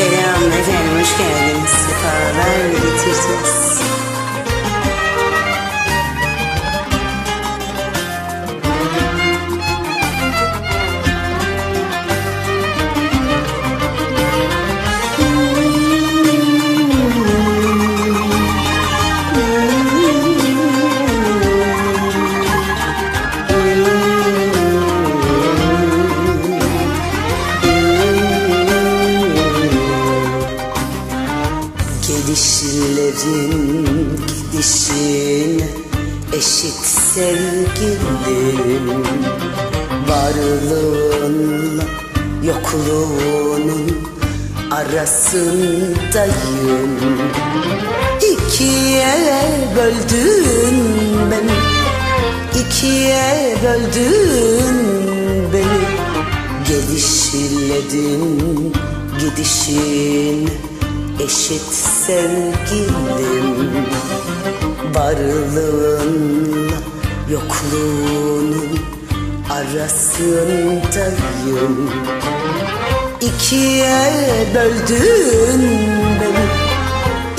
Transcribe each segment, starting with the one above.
Selam efendim, hoş geldiniz. Sefalar getirdiniz. Gelişlerin gidişin eşit sevgilim Varlığınla yokluğunun arasındayım. İkiye böldün beni ikiye böldün beni. Gelişlerin gidişin eşit sevgilim Varlığınla yokluğunun arasındayım. İkiye böldün beni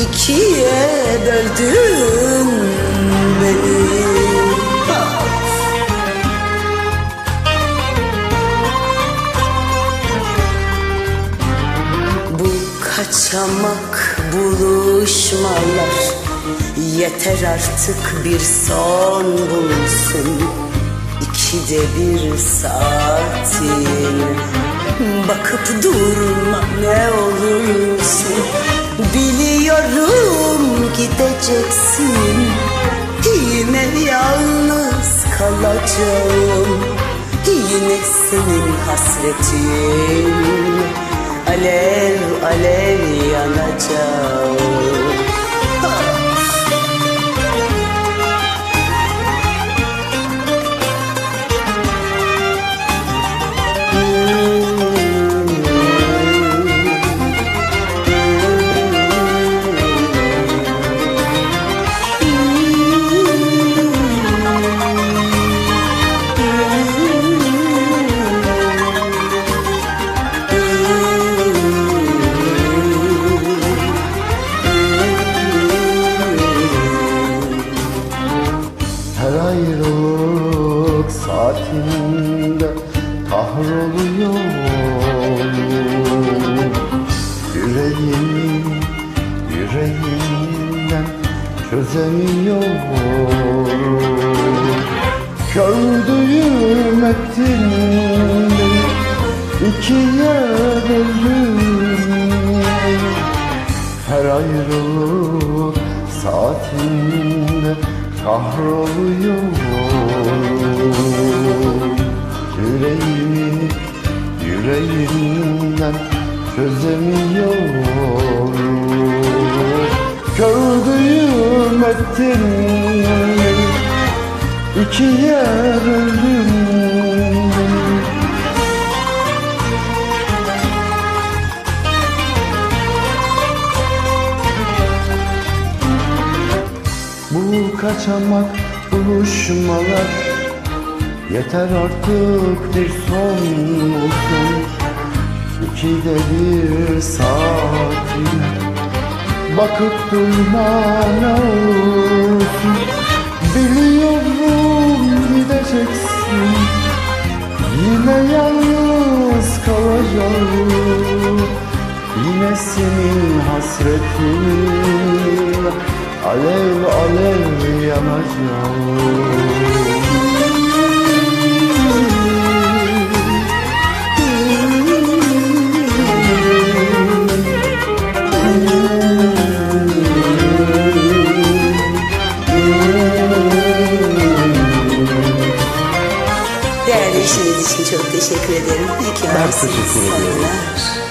ikiye böldün kaçamak buluşmalar. Yeter artık bir son bulsun. İkide bir saatin. Bakıp durma ne olursun. Biliyorum gideceksin. Yine yalnız kalacağım. Yine senin hasretin. Alev alev ayrılık saatinde kahroluyorum Yüreğimi yüreğimden çözemiyorum. Gördüğüm ettin ikiye böldün her ayrılık saatinde kahroluyorum Yüreğimi yüreğimden çözemiyorum Gördüğüm beni ikiye böldün kaçamak buluşmalar. Yeter artık bir son olsun İkide bir saatine Bakıp durma ne olursun Biliyorum gideceksin. Yine yalnız kalacağım. Yine senin hasretin Alev alev yanacağım Değerli işiniz için çok teşekkür ederim. İyi ki Ben teşekkür. Saygılar.